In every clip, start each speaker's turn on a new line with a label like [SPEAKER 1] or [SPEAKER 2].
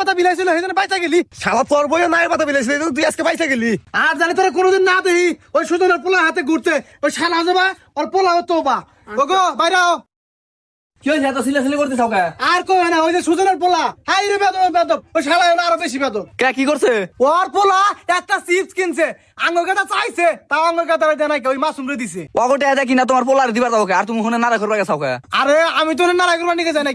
[SPEAKER 1] পাতা বিলাইছিল সেজন্য বাইচা গেলি।
[SPEAKER 2] শালা তোর বইয়ে নাই পাতা বিলাইছিলি তুই আজকে পাইছা গেলি।
[SPEAKER 1] আর জানি তোরা কোনোদিন না দেখি ওই সুজনের পোলা হাতে ঘুরতে। ওই শালা যাবা ওর পোলা হতো বা ওগো বাইরে আও।
[SPEAKER 3] কি হয়েছে এত সিলে সিলে করতে চাও কে?
[SPEAKER 1] আর কই না ওই যে সুজনের পোলা। হাই রে বেদব বেদব। ওই শালা এখন আরও বেশি বেদব।
[SPEAKER 3] কে কি করছে?
[SPEAKER 1] ওর পোলা একটা চিপস কিনছে আঙ্গুর কাটা চাইছে তাও আঙ্গুর কাটা দেয় নাই ওই মাসুম রে দিছে।
[SPEAKER 3] অগটে এদা কিনা তোমার পোলার দিবার দাও আর তুমি শুনে নারা করবা গেছাও কে?
[SPEAKER 1] আরে আমি তো নিকে যাই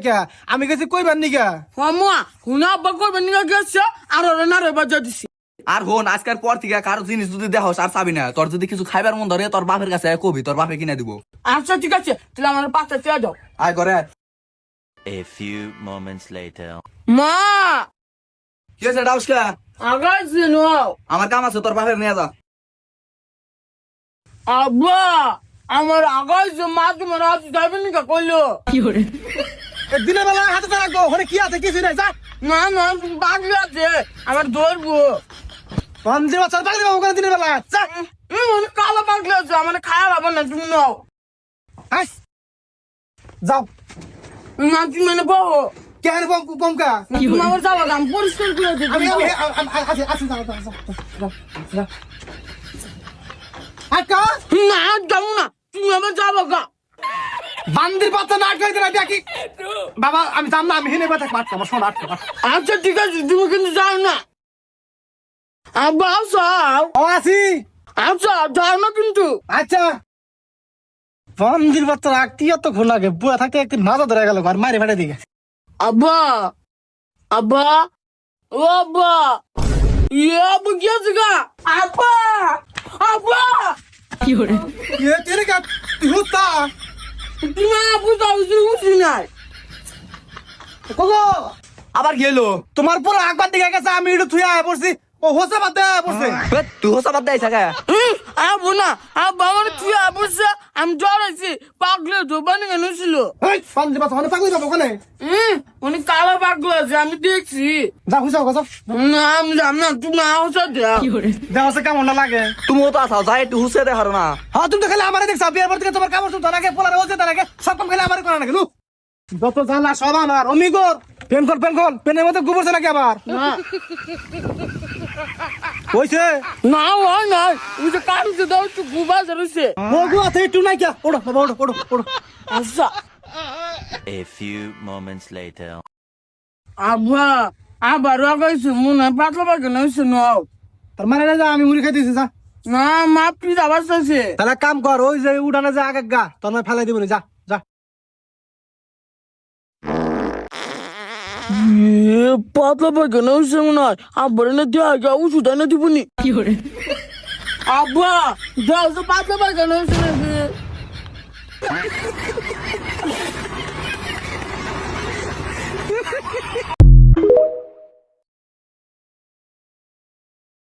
[SPEAKER 1] আমি গেছি কইবার নিকে।
[SPEAKER 4] মামা হুনা আব্বা করবে নিয়ে গেছে আর ওরা নারে বাজা দিছি।
[SPEAKER 3] আর হন আজকের পর থেকে কারও জিনিস যদি দেহস আর চাবি না তোর যদি কিছু খাইবার মন ধরে তোর বাপের কাছে কবি তোর বাপে কিনে দিব।
[SPEAKER 4] আচ্ছা ঠিক আছে। তাহলে আমার পাঁচটা চেয়ে দাও।
[SPEAKER 3] আয় করে
[SPEAKER 5] A few moments later.
[SPEAKER 4] মা!
[SPEAKER 3] কি হয়েছে ডাউস কে
[SPEAKER 4] আগাইছে নাও।
[SPEAKER 3] আমার কাম আছে তোর বাপের নিয়ে যা।
[SPEAKER 4] আব্বা আমার আগাইছে মা তোমার হাতে যাবে নাকি কইলো?
[SPEAKER 1] এ দিনের বেলা হাতে তো রাখব ওখানে কি আছে কিছু নাই যা।
[SPEAKER 4] না না বাগলি আছে আমার ধরবো।
[SPEAKER 1] মন্দির বাচ্চা পাগলি বাবু ওখানে দিনের বেলা যা।
[SPEAKER 4] উম, অনেক কালো বাগলি আছে আমার খাওয়া পাবো না তুমি নাও।
[SPEAKER 1] হাস যাও।
[SPEAKER 4] না তুমি মানে বলো
[SPEAKER 1] কেন বম বমকা
[SPEAKER 4] তুমি আমার যাব আমি পরিষ্কার করে দিই
[SPEAKER 1] আমি যাও যাও যাও যাও আকা
[SPEAKER 4] না যাব না তুমি আমার যাব গা।
[SPEAKER 1] বান্দির বাচ্চা না আটকাই দিলা দেখি। বাবা আমি জান না আমি হেনে বাতা কাট আমার শোন আটকা
[SPEAKER 4] আচ্ছা ঠিক আছে তুমি কিন্তু যাও না। আব্বা আসাও
[SPEAKER 1] আছি
[SPEAKER 4] আচ্ছা যাও না কিন্তু।
[SPEAKER 1] আচ্ছা। বান্দির বাচ্চা রাখতে এত ঘন লাগে বুয়া থাকতে একদিন মাজা ধরে গেল ঘর মারি ফেটে দিকে।
[SPEAKER 4] আব্বা আব্বা ও আব্বা ইয়ে আব্বা কি আছে গা? আব্বা আব্বা।
[SPEAKER 1] এ তেরে কা হুস্তা
[SPEAKER 4] তুমি আব্বু যাও উঠি নাই।
[SPEAKER 1] কোগো
[SPEAKER 3] আবার কি হলো?
[SPEAKER 1] তোমার পুরো আকবার দিকে গেছে আমি একটু থুয়া পড়ছি। ও হোসে বাদ দেয়া পড়ছে।
[SPEAKER 3] এ, তুই হোসা বাদ দেয় কে
[SPEAKER 4] আব্বু না আব্বা আমার তুই আব্বুছে আমি আছি পাগলে তো বানি কেন ছিল
[SPEAKER 1] এই বান্দির বাচ্চা মানে পাগলি যাব ওখানে
[SPEAKER 4] উনি কালো পাগল আছে আমি দেখছি
[SPEAKER 1] যা হুসাও গো
[SPEAKER 4] না আমি জানি না তুমি আওসা দেও
[SPEAKER 1] দেওয়া সে কেমন না লাগে
[SPEAKER 3] তুমিও তো আসাও যাই একটু হুসে দেখার না
[SPEAKER 1] হ্যাঁ তুমি তো খালি আমারে দেখছ বিয়ের পর থেকে তোমার কামড় শুনতো নাকি পোলার ওজে তার আগে সব কাম খালি আমারে করা নাকি লু যত জানা সব আমার অমিগর পেন কর পেন কর পেনের মধ্যে গোবরছে নাকি আবার
[SPEAKER 4] না
[SPEAKER 1] কইছে?
[SPEAKER 4] না হয় নাই। ওই যে কালকে দাও একটু গুবা ধরেছে
[SPEAKER 1] মগু আছে একটু নাই কিয়া ওড়ো বাবা ওড়ো ওড়ো ওড়ো
[SPEAKER 4] আচ্ছা।
[SPEAKER 5] A few moments later.
[SPEAKER 4] আব্বা আবার মনে পাতলা পাকে নইছে নাও
[SPEAKER 1] তার মানে না আমি মুড়ি খাই দিয়েছি যা।
[SPEAKER 4] না মা প্লিজ আবার চাইছে।
[SPEAKER 1] তাহলে কাম কর ওই যে উঠানে যা আগে গা তোর ফেলাই দিব যা যা।
[SPEAKER 4] পাতলা পাকে নইছে মনে হয় আব্বার না দিয়ে আগে ওষুধ এনে দিবনি আব্বা দাও তো পাতলা পাকে নইছে নাকি